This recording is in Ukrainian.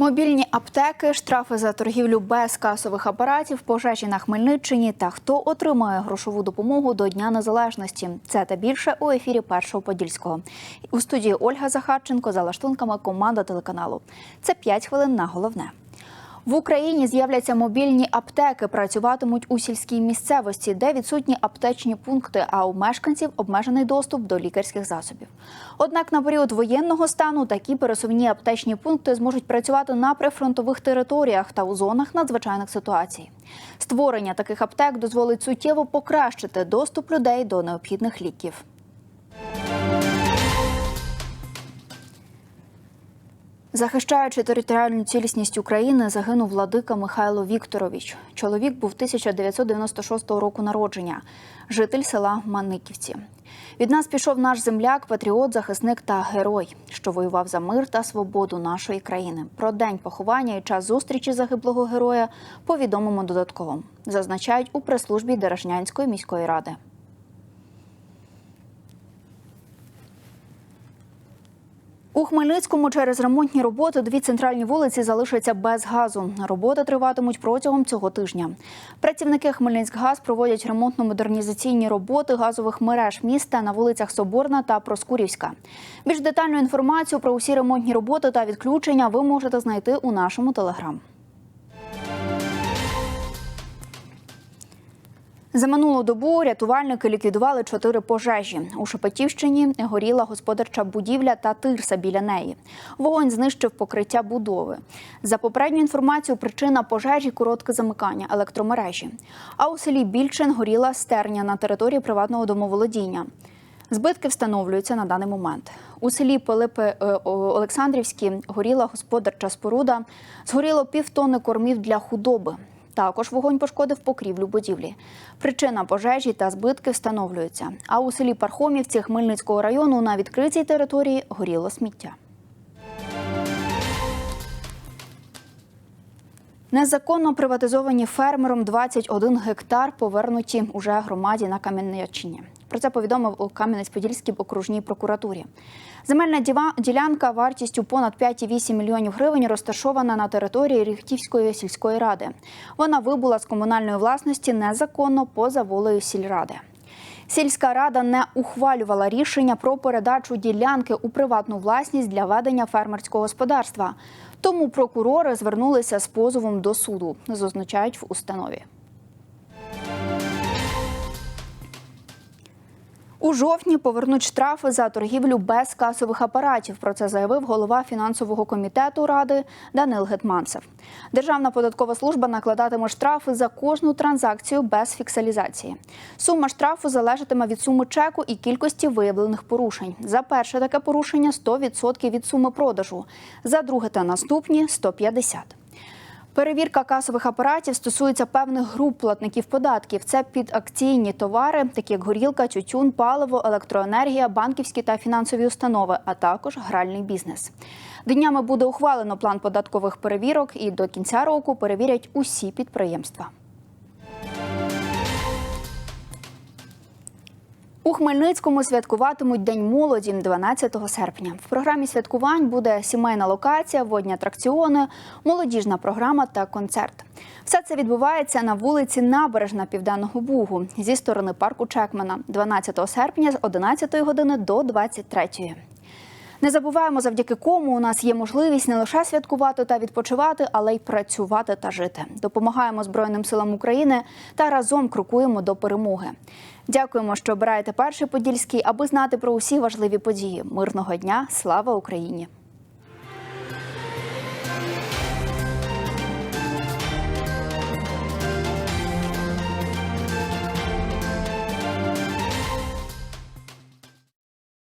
Мобільні аптеки, штрафи за торгівлю без касових апаратів, пожежі на Хмельниччині та хто отримає грошову допомогу до Дня Незалежності. Це та більше у ефірі Першого Подільського. У студії Ольга Захарченко за лаштунками команда телеканалу. Це 5 хвилин на головне. В Україні з'являться мобільні аптеки, працюватимуть у сільській місцевості, де відсутні аптечні пункти, а у мешканців обмежений доступ до лікарських засобів. Однак на період воєнного стану такі пересувні аптечні пункти зможуть працювати на прифронтових територіях та у зонах надзвичайних ситуацій. Створення таких аптек дозволить суттєво покращити доступ людей до необхідних ліків. Захищаючи територіальну цілісність України, загинув владика Михайло Вікторович. Чоловік був 1996 року народження, житель села Маниківці. Від нас пішов наш земляк, патріот, захисник та герой, що воював за мир та свободу нашої країни. Про день поховання і час зустрічі загиблого героя повідомимо додатково. Зазначають у прес-службі Дережнянської міської ради. У Хмельницькому через ремонтні роботи дві центральні вулиці залишаться без газу. Роботи триватимуть протягом цього тижня. Працівники Хмельницькгаз проводять ремонтно-модернізаційні роботи газових мереж міста на вулицях Соборна та Проскурівська. Більш детальну інформацію про усі ремонтні роботи та відключення ви можете знайти у нашому телеграм. За минулу добу рятувальники ліквідували чотири пожежі. У Шепетівщині горіла господарча будівля та тирса біля неї. Вогонь знищив покриття будови. За попередню інформацію, причина пожежі коротке замикання електромережі. А у селі Більчин горіла стерня на території приватного домоволодіння. Збитки встановлюються на даний момент. У селі Пилипи е, Олександрівські горіла господарча споруда. Згоріло півтони кормів для худоби. Також вогонь пошкодив покрівлю будівлі. Причина пожежі та збитки встановлюються. А у селі Пархомівці Хмельницького району на відкритій території горіло сміття. Незаконно приватизовані фермером 21 гектар повернуті уже громаді на Кам'янеччині. Про це повідомив у Кам'янець-Подільській окружній прокуратурі. Земельна ділянка вартістю понад 5,8 мільйонів гривень розташована на території Ріхтівської сільської ради. Вона вибула з комунальної власності незаконно поза волею сільради. Сільська рада не ухвалювала рішення про передачу ділянки у приватну власність для ведення фермерського господарства. Тому прокурори звернулися з позовом до суду, зазначають в установі. У жовтні повернуть штрафи за торгівлю без касових апаратів. Про це заявив голова фінансового комітету ради Данил Гетманцев. Державна податкова служба накладатиме штрафи за кожну транзакцію без фіксалізації. Сума штрафу залежатиме від суми чеку і кількості виявлених порушень. За перше таке порушення 100% від суми продажу, за друге та наступні 150%. Перевірка касових апаратів стосується певних груп платників податків. Це підакційні товари, такі як горілка, тютюн, паливо, електроенергія, банківські та фінансові установи, а також гральний бізнес. Днями буде ухвалено план податкових перевірок, і до кінця року перевірять усі підприємства. У Хмельницькому святкуватимуть День молоді 12 серпня. В програмі святкувань буде сімейна локація, водні атракціони, молодіжна програма та концерт. Все це відбувається на вулиці Набережна Південного Бугу зі сторони парку Чекмана 12 серпня з 11 години до 23. Не забуваємо, завдяки кому у нас є можливість не лише святкувати та відпочивати, але й працювати та жити. Допомагаємо Збройним силам України та разом крокуємо до перемоги. Дякуємо, що обираєте перший подільський, аби знати про усі важливі події. Мирного дня! Слава Україні!